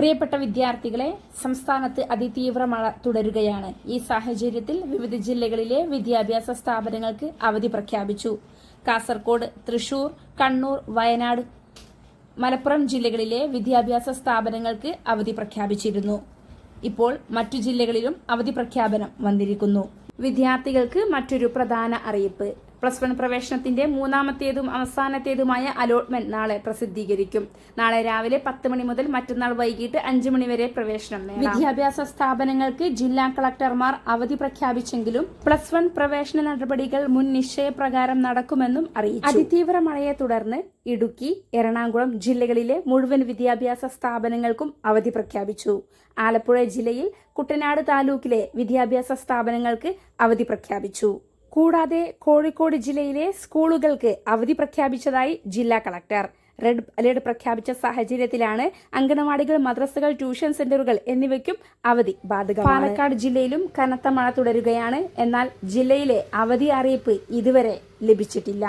പ്രിയപ്പെട്ട വിദ്യാർത്ഥികളെ സംസ്ഥാനത്ത് അതിതീവ്ര മഴ തുടരുകയാണ്. ഈ സാഹചര്യത്തിൽ വിവിധ ജില്ലകളിലെ വിദ്യാഭ്യാസ സ്ഥാപനങ്ങൾക്ക് അവധി പ്രഖ്യാപിച്ചു. കാസർകോട് തൃശൂർ കണ്ണൂർ വയനാട് മലപ്പുറം ജില്ലകളിലെ വിദ്യാഭ്യാസ സ്ഥാപനങ്ങൾക്ക് അവധി പ്രഖ്യാപിച്ചിരുന്നു. ഇപ്പോൾ മറ്റു ജില്ലകളിലും അവധി പ്രഖ്യാപനം വന്നിരിക്കുന്നു. വിദ്യാർത്ഥികൾക്ക് മറ്റൊരു പ്രധാന അറിയിപ്പ്. പ്ലസ് വൺ പ്രവേശനത്തിന്റെ മൂന്നാമത്തേതും അവസാനത്തേതുമായ അലോട്ട്മെന്റ് നാളെ പ്രസിദ്ധീകരിക്കും. നാളെ രാവിലെ പത്ത് മണി മുതൽ മറ്റന്നാൾ വൈകിട്ട് അഞ്ചു മണി വരെ പ്രവേശനം വിദ്യാഭ്യാസ സ്ഥാപനങ്ങൾക്ക് ജില്ലാ കളക്ടർമാർ അവധി പ്രഖ്യാപിച്ചെങ്കിലും പ്ലസ് വൺ പ്രവേശന നടപടികൾ മുൻ നിശ്ചയപ്രകാരം നടക്കുമെന്നും അറിയിച്ചു. അതിതീവ്ര മഴയെ തുടർന്ന് ഇടുക്കി എറണാകുളം ജില്ലകളിലെ മുഴുവൻ വിദ്യാഭ്യാസ സ്ഥാപനങ്ങൾക്കും അവധി പ്രഖ്യാപിച്ചു. ആലപ്പുഴ ജില്ലയിൽ കുട്ടനാട് താലൂക്കിലെ വിദ്യാഭ്യാസ സ്ഥാപനങ്ങൾക്ക് അവധി പ്രഖ്യാപിച്ചു. കൂടാതെ കോഴിക്കോട് ജില്ലയിലെ സ്കൂളുകൾക്ക് അവധി പ്രഖ്യാപിച്ചതായി ജില്ലാ കളക്ടർ. റെഡ് അലേർട്ട് പ്രഖ്യാപിച്ച സാഹചര്യത്തിലാണ് അംഗനവാടികൾ മദ്രസകൾ ട്യൂഷൻ സെന്ററുകൾ എന്നിവയ്ക്കും അവധി ബാധകമാണ്. പാലക്കാട് ജില്ലയിലും കനത്ത മഴ തുടരുകയാണ്. എന്നാൽ ജില്ലയിലെ അവധി അറിയിപ്പ് ഇതുവരെ ലഭിച്ചിട്ടില്ല.